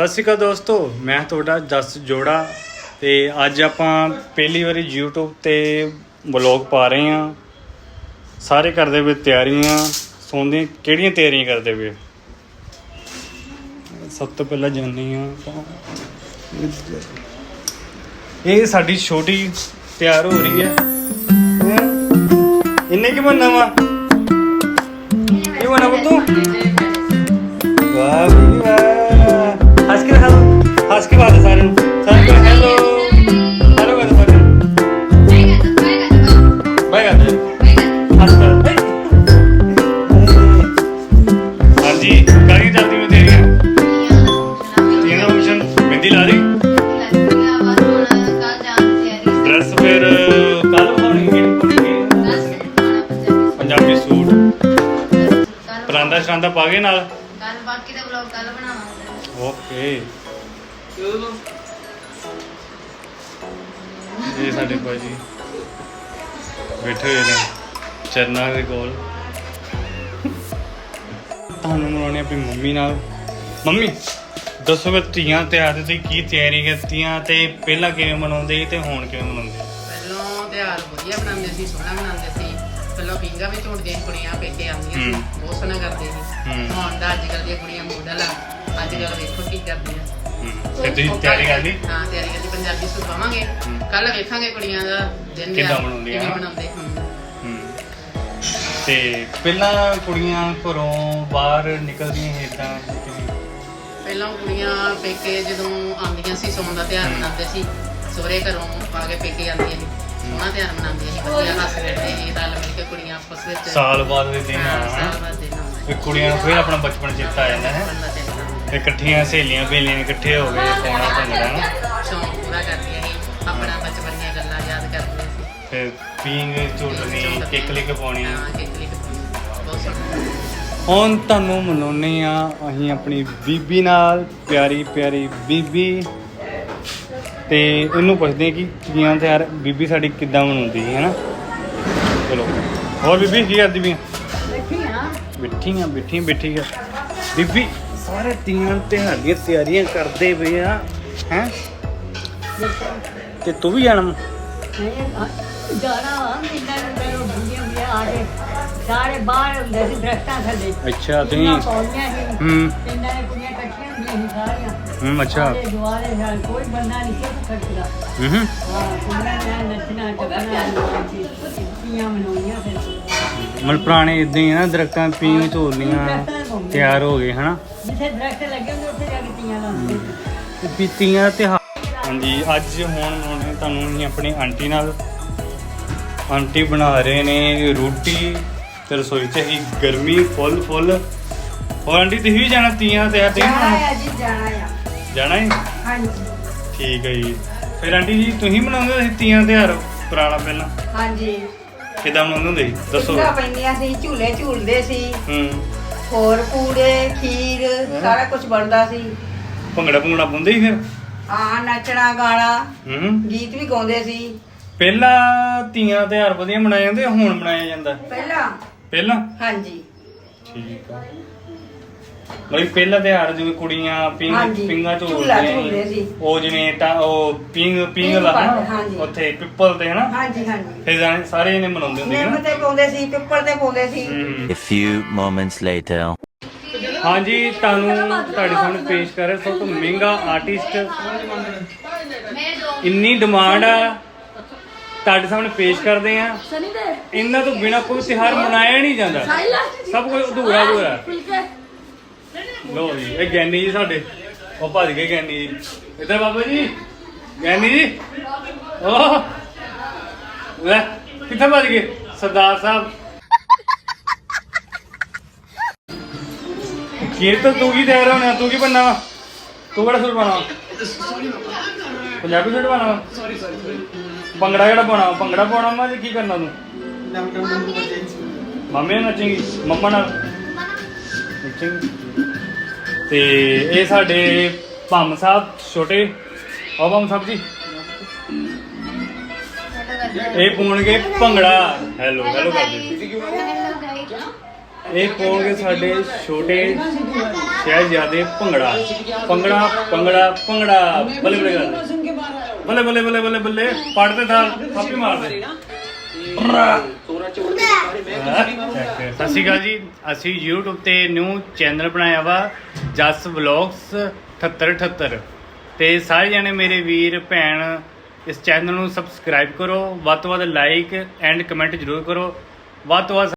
ਸਤਿ ਸ਼੍ਰੀ ਅਕਾਲ ਦੋਸਤੋ, ਮੈਂ ਤੁਹਾਡਾ ਜਸ ਜੋੜਾ ਤੇ ਅੱਜ ਆਪਾਂ ਪਹਿਲੀ ਵਾਰੀ YouTube ਤੇ ਵਲੌਗ ਪਾ ਰਹੇ ਹਾਂ। ਸਾਰੇ ਕਰਦੇ ਵੇ ਤਿਆਰੀਆਂ, ਸੌਂਦੇ ਕਿਹੜੀਆਂ ਤਿਆਰੀਆਂ ਕਰਦੇ ਵੇ ਸਭ ਤੋਂ ਪਹਿਲਾਂ ਜਾਣੀ ਆ ਇਹ ਸਾਡੀ ਛੋਟੀ ਤਿਆਰ ਹੋ ਰਹੀ ਹੈ। ਇੰਨੇ ਇਹਨੇ ਕੀ ਬਣਨਾ ਵਾ? ਇਹ ਬਣਾ ਤੂੰ ਵਾਹ। ਡਰੈਸ ਫਿਰ ਕੱਲ ਪਾਉਣੀ ਪੰਜਾਬੀ ਸੂਟ। ਪਰਾਂਦਾ ਸ਼ਰਾਂਦਾ ਪਾ ਗਏ ਨਾਲ? ਬਾਕੀ ਦਾ ਵਲੌਗ ਕੱਲ ਬਣਾਵਾਂਗੇ ਓਕੇ। ਇਹ ਸਾਡੇ ਭਾਜੀ ਬੈਠੇ ਹੋਏ ਨੇ, ਚਰਨਾ ਦੇ ਕੋਲ। ਤੁਹਾਨੂੰ ਮਿਲਾਉਣੇ ਆਪਣੀ ਮੰਮੀ ਨਾਲ। ਮੰਮੀ ਦੱਸੋ ਵੀ ਧੀਆਂ ਤਿਉਹਾਰ ਦੀ ਤੁਸੀਂ ਕੀ ਤਿਆਰੀ ਕੀਤੀਆਂ ਤੇ ਪਹਿਲਾਂ ਕਿਵੇਂ ਮਨਾਉਂਦੇ ਸੀ ਤੇ ਹੁਣ ਕਿਵੇਂ ਮਨਾਉਂਦੇ ਪਹਿਲਾਂ ਤਿਉਹਾਰ ਵਧੀਆ ਬਣਾਉਂਦੇ ਸੀ ਸੋਹਣਾ ਬਣਾਉਂਦੇ ਸੀ ਪਹਿਲਾਂ ਪਿੰਗਾ ਵਿੱਚ ਝੁੰਡਦੀਆਂ ਸੀ ਕੁੜੀਆਂ ਪੇਕੇ ਆਉਂਦੀਆਂ ਸੀ ਹੂੰ। ਬਹੁਤ ਸੋਹਣਾ ਕਰਦੇ ਸੀ ਹੂੰ। ਹੁਣ ਦਾ ਅੱਜ ਕੱਲ੍ਹ ਦੀਆਂ ਕੁੜੀਆਂ ਮਾਡਲ ਆ ਅੱਜ ਕੱਲ੍ਹ ਵੇਖੋ ਕੀ ਕਰਦੀਆਂ ਹੂੰ ਤੇ ਤੁਸੀਂ ਤਿਆਰੀ ਕਰ ਲਈ ਹਾਂ ਤਿਆਰੀ ਕਰਦੀ ਪੰਜਾਬੀ ਸੂਟ ਪਾਵਾਂਗੇ ਹੂੰ। ਕੱਲ ਵੇਖਾਂਗੇ ਕੁੜੀਆਂ ਦਾ ਦਿਨ ਕਿੱਦਾਂ? ਕਿਵੇਂ ਮਨਾਉਂਦੇ ਹੂੰ। ਹੂੰ ਤੇ ਪਹਿਲਾਂ ਕੁੜੀਆਂ ਘਰੋਂ ਬਾਹਰ ਨਿਕਲਦੀਆਂ ਸੀ ਇਦਾਂ ਪਹਿਲਾਂ ਕੁੜੀਆਂ ਪੇਕੇ ਜਦੋਂ ਆਉਂਦੀਆਂ ਸੀ ਸੌਣ ਦਾ ਤਿਉਹਾਰ। ਮਨਾਉਂਦੇ ਸੀ ਸਹੁਰੇ ਘਰੋਂ ਪਾ ਕੇ ਪੇਕੇ ਆਉਂਦੀਆਂ ਸੀ। ਸੋਹਣਾ ਤਿਉਹਾਰ ਮਨਾਉਂਦੀਆਂ ਸੀ ਵਧੀਆ ਹੱਸ ਖੇਡਦੇ ਸੀ ਰਲ ਮਿਲ ਕੇ ਕੁੜੀਆਂ ਆਪਸ ਵਿੱਚ ਸਾਲ ਬਾਅਦ ਦੇ ਦਿਨ ਹਾਂ, ਆਉਣਾ। ਸਾਲ ਬਾਅਦ ਦਿਨ ਆਉਂਦਾ ਫਿਰ ਕੁੜੀਆਂ ਨੂੰ ਫਿਰ ਆਪਣਾ ਬਚਪਨ ਚੇਤਾ ਆ ਜਾਂਦਾ ਹੈ। ਇਕੱਠੀਆਂ ਸਹੇਲੀਆਂ ਬੇਲੀਆਂ ਇਕੱਠੇ ਹੋ ਗਏ ਪਾਉਣਾ ਭੰਗੜਾ ਨਾ। ਸ਼ੌਂਕ ਪੂਰਾ ਕਰਦੀਆਂ ਸੀ ਆਪਣਾ ਬਚਪਨ ਦੀਆਂ ਗੱਲਾਂ ਯਾਦ ਕਰਦੀਆਂ ਸੀ। ਫਿਰ ਪੀਂਗ ਝੂਟਣੀ ਕਿੱਕ ਲਿਕ ਪਾਉਣੀ ਹਾਂ ਕਿਕਲੀ ਬਹੁਤ ਸੋਹਣਾ। ਹੁਣ ਤੁਹਾਨੂੰ ਮਨਾਉਣੇ ਆ ਅਸੀਂ ਆਪਣੀ ਬੀਬੀ ਨਾਲ ਪਿਆਰੀ ਪਿਆਰੀ ਬੀਬੀ। ਤੇ ਇਹਨੂੰ ਪੁੱਛਦੇ ਕਿ ਤੀਆਂ ਤੇ ਯਾਰ ਬੀਬੀ ਸਾਡੀ ਕਿੱਦਾਂ ਮਨਾਉਂਦੀ ਹੈ ਨਾ ਚਲੋ ਹੋਰ ਬੀਬੀ ਕੀ ਕਰਦੀ ਵੀ ਬਿੱਠੀਆਂ ਬਿੱਠੀਆਂ ਬਿੱਠੀ ਆ ਬੀਬੀ ਸਾਰੇ ਤੀਆਂ ਤਿਉਹਾਰ ਦੀਆਂ ਤਿਆਰੀਆਂ ਕਰਦੇ ਪਏ ਆ ਹੈ? ਤੇ ਤੂੰ ਵੀ ਜਾਣਾ ਵਾ? ਜਾਣਾ ਵਾ ਮਿੰਨਾਂ ਸਾਰੇ ਬਾਹਰ ਹੁੰਦੇ ਸੀ ਦਰਖਤਾਂ ਥੱਲੇ। ਅੱਛਾ ਤੁਸੀਂ? ਇੰਨਾ ਪੌੜੀਆਂ ਸੀ ਹੂੰ। ਪਿੰਡਾਂ ਦੇ ਕੁੜੀਆਂ ਇਕੱਠੀਆਂ ਹੁੰਦੀਆਂ ਸੀ ਸਾਰੀਆਂ। ਹੂੰ ਅੱਛਾ। ਸਾਰੇ ਦੁਆਰੇ ਨਾਲ ਕੋਈ ਬੰਦਾ ਨਹੀਂ ਸੀ ਖੜਦਾ ਹੂੰ ਹੂੰ। ਹਾਂ ਕੁੜੀਆਂ ਨੇ ਨੱਚਣਾ ਟੱਪਣਾ ਤੀਆਂ ਮਨਾਉਣੀਆਂ ਫਿਰ। ਮਤਲਬ ਪੁਰਾਣੇ ਇਦਾਂ ਹੀ ਆ ਨਾ ਦਰਖਤਾਂ ਪੀਂਘ ਝੋਲੀਆਂ ਤਿਆਰ ਹੋ ਗਏ ਹਨਾ? ਜਿੱਥੇ ਦਰਖਤ ਲੱਗੇ ਹੁੰਦੇ ਉੱਥੇ ਜਾ ਕੇ ਤੀਆਂ ਲਾਉਂਦੇ। ਤੇ ਪੀਤੀਆਂ ਦਾ ਤਿਉਹਾਰ। ਹਾਂਜੀ ਅੱਜ ਹੁਣ ਹੁਣ ਤੁਹਾਨੂੰ ਅਸੀਂ ਆਪਣੀ ਆਂਟੀ ਨਾਲ ਆਂਟੀ ਬਣਾ ਰਹੇ ਨੇ ਰੋਟੀ ਤੇ ਰਸੋਈ 'ਚ ਹੀ ਗਰਮੀ ਫੁੱਲ ਫੁੱਲ। ਹੋਰ ਆਂਟੀ ਤੁਸੀਂ ਵੀ ਜਾਣਾ ਤੀਆਂ ਤੇ ਆ ਜੀ ਜਾਣਾ ਆ। ਜਾਣਾ ਹੈ ਹਾਂਜੀ। ਠੀਕ ਹੈ ਜੀ। ਫਿਰ ਆਂਟੀ ਜੀ ਤੁਸੀਂ ਮਨਾਉਂਦੇ ਸੀ ਤੀਆਂ ਤਿਉਹਾਰ ਪੁਰਾਣਾ ਪਹਿਲਾਂ? ਹਾਂਜੀ। ਕਿਦਾਂ ਮਨਾਉਂਦੇ ਹੁੰਦੇ ਸੀ? ਦੱਸੋ। ਕਿੱਦਾਂ ਪੈਂਦੀਆਂ ਸੀ ਝੂਲੇ ਝੂਲਦੇ ਸੀ। ਹੂੰ। ਹੋਰ ਪੂੜੇ ਖੀਰ ਸਾਰਾ ਕੁਝ ਬਣਦਾ ਸੀ। ਭੰਗੜਾ ਭੰਗੜਾ ਪਾਉਂਦੇ ਸੀ ਫਿਰ? ਹਾਂ ਨੱਚਣਾ ਗਾਣਾ। ਹੂੰ। ਗੀਤ ਵੀ ਗਾਉਂਦੇ ਸੀ। ਪਹਿਲਾਂ ਤੀਆਂ ਤਿਉਹਾਰ ਵਧੀਆ ਮਨਾਏ ਜਾਂਦੇ ਹੁਣ ਮਨਾਇਆ ਜਾਂਦਾ? ਪਹਿਲਾਂ। ਪਹਿਲਾਂ? ਹਾਂਜੀ। ਠੀਕ ਆ। ਮਤਲਬ ਪਹਿਲਾ ਤਿਉਹਾਰ ਜਿਵੇਂ ਕੁੜੀਆਂ ਪਿੰਗ ਹਾਂਜੀ, ਪਿੰਗਾ ਝੂਲਾ ਝੂਲਦੇ ਸੀ। ਉਹ ਜਿਵੇਂ ਤਾਂ ਉਹ ਪਿੰਗ ਪਿੰਗ ਪਿੰਗ ਲਾ ਪਾਉਂਦੇ, ਹਾਂਜੀ। ਉੱਥੇ ਪਿੱਪਲ ਤੇ ਹਨਾ? ਹਾਂਜੀ ਹਾਂਜੀ। ਫਿਰ ਜਾਣੇ ਸਾਰੇ ਇਹਨੇ ਮਨਾਉਂਦੇ ਹੁੰਦੇ ਨਿੰਮ ਹਨਾ ਤੇ ਪਾਉਂਦੇ ਸੀ ਪਿੱਪਲ ਤੇ ਪਾਉਂਦੇ ਸੀ। ਹੂੰ। A few moments later. ਹਾਂਜੀ ਤੁਹਾਨੂੰ ਤੁਹਾਡੇ ਸਾਹਮਣੇ ਪੇਸ਼ ਕਰ ਰਿਹਾ ਸਭ ਤੋਂ ਮਹਿੰਗਾ ਆਰਟਿਸਟ ਇੰਨੀ ਡਿਮਾਂਡ ਆ। ਤੁਹਾਡੇ ਸਾਹਮਣੇ ਪੇਸ਼ ਕਰਦੇ ਆ ਇਹਨਾਂ ਤੋਂ ਬਿਨਾ ਕੋਈ ਤਿਉਹਾਰ ਮਨਾਇਆ ਨਹੀਂ ਜਾਂਦਾ। ਸਭ ਕੁਝ ਅਧੂਰਾ ਅਧੂਰਾ। ਲੋ ਜੀ ਇਹ ਗਿਆਨੀ ਜੀ ਸਾਡੇ। ਉਹ ਭੱਜ ਗਏ ਗਿਆਨੀ ਜੀ। ਇੱਧਰ ਬਾਬਾ ਜੀ। ਗਿਆਨੀ ਜੀ। ਓਹ ਲੈ ਕਿੱਥੇ ਭੱਜ ਗਏ? ਸਰਦਾਰ ਸਾਹਿਬ। ਕੀ ਤਾਂ ਕੀ ਤਿਆਰ ਹੋਣਾ? ਤੂੰ ਕੀ ਬੰਨਾ ਤੂੰ ਕਿਹੜਾ ਸੂਟ ਪਾਣਾ ਪੰਜਾਬੀ ਸੂਟ ਪਾਣਾ ਵਾ? ਸੌਰੀ ਸੌਰੀ ਭੰਗੜਾ ਕਿਹੜਾ ਪਾਉਣਾ ਵਾ? ਭੰਗੜਾ ਪਾਉਣਾ ਵਾ ਜਾਂ ਕੀ ਕਰਨਾ ਤੂੰ? ਮੰਮੀ ਨਾਲ ਨੱਚੇਂਗੀ? ਮੰਮਾ ਨਾਲ? ਨੱਚੇਂਗੀ। ਤੇ ਇਹ ਸਾਡੇ ਭੰਮ ਸਾਹਿਬ ਛੋਟੇ। ਉਹ ਭੰਮ ਸਾਹਿਬ ਜੀ। ਇਹ ਪਾਉਣਗੇ ਭੰਗੜਾ। ਹੈਲੋ ਹੈਲੋ ਕਰਦੇ ਇਹ ਪਾਉਣਗੇ ਸਾਡੇ ਛੋਟੇ ਸ਼ਹਿਜ਼ਾਦੇ ਭੰਗੜਾ। ਭੰਗੜਾ ਭੰਗੜਾ ਭੰਗੜਾ। ਬੱਲੇ ਬੱਲੇ ਕਰ ਬੱਲੇ ਬੱਲੇ ਬੱਲੇ ਬੱਲੇ ਬੱਲੇ ਪੜਦੇ ਥਾ ਥਾਪੀ ਮਾਰਦੇ ਸਤਿ ਸ਼੍ਰੀ ਅਕਾਲ ਜੀ ਅਸੀਂ YouTube ਤੇ ਨਿਊ ਚੈਨਲ ਬਣਾਇਆ ਵਾ ਜਸ ਵਲੌਗਸ 7878 ਤੇ ਸਾਰੇ ਜਣੇ ਮੇਰੇ ਵੀਰ ਭੈਣ ਇਸ ਚੈਨਲ ਨੂੰ ਸਬਸਕ੍ਰਾਈਬ ਕਰੋ ਵੱਧ ਤੋਂ ਵੱਧ ਲਾਈਕ ਐਂਡ ਕਮੈਂਟ ਜ਼ਰੂਰ ਕਰੋ। ਵੱਧ ਤੋਂ ਵੱਧ